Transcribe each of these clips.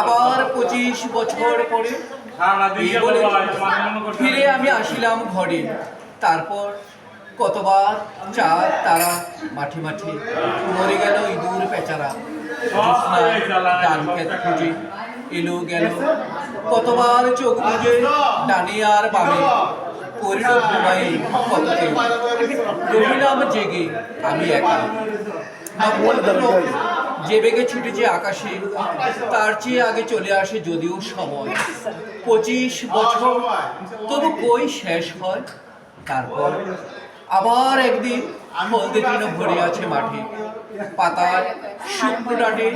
আবার পঁচিশ বছর পরে ফিরে আমি আসিলাম ঘরে। তারপর কতবার চার তারা মাঠে মাঠে মরে গেল ইঁদুর পেচারা ডান খুঁজে এলো গেল। কতবার চোখ বুঝে ডানে আর বামে রহিলাম জেগে আমি একা। যে বেগে ছুটেছে আকাশে, তার চেয়ে আগে চলে আসে যদিও সময়। পঁচিশ বছর, তবু কই শেষ হয়? তারপর আবার একদিন হলদে তৃণ ভরে আছে মাঠে। পাতায় শুকনো ডাটে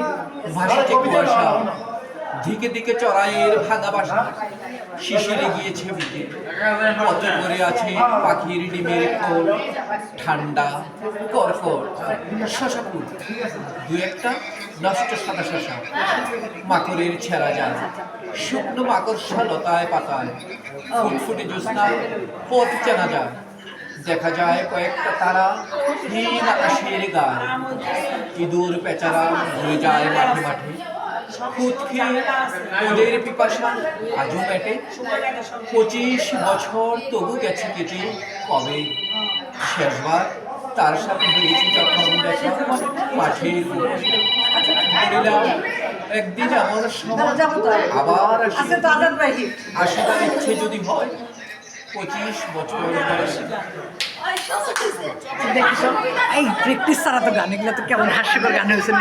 ভাসিছে কুয়াশা। দিকে দিকে চড়াইয়ের ভাঙা বাসা। শিশিরে গিয়েছে বুকে কত করে আছে পাখির ডিমের খোল, ঠান্ডা, কর্কট শশা ফুল দু একটা নষ্ট সাদা শশা, মাকড়ের ছেঁড়া যায় শুকনো মাকড়সা লতায় পাতায়, ফুটফুটে জ্যোৎস্না, পথ চেনা যায় দেখা যায় কয়েকটা তারা নীল আকাশের গায়ে। ইঁদুর, পেচারা ঘুরে যায় মাঠে মাঠে। ওদের পিপাসা আজও মেটে। পঁচিশ বছর তবু গেছে কেটে কবে? শেষবার তার সাথে হয়েছে যখন দেখা। বলিলাম, একদিন আমার আবার আশার ইচ্ছে যদি হয় পঁচিশ বছর এই প্র্যাকটিস ছাড়া তো গান এগুলো তো কেমন হাস্যকর গান হয়েছে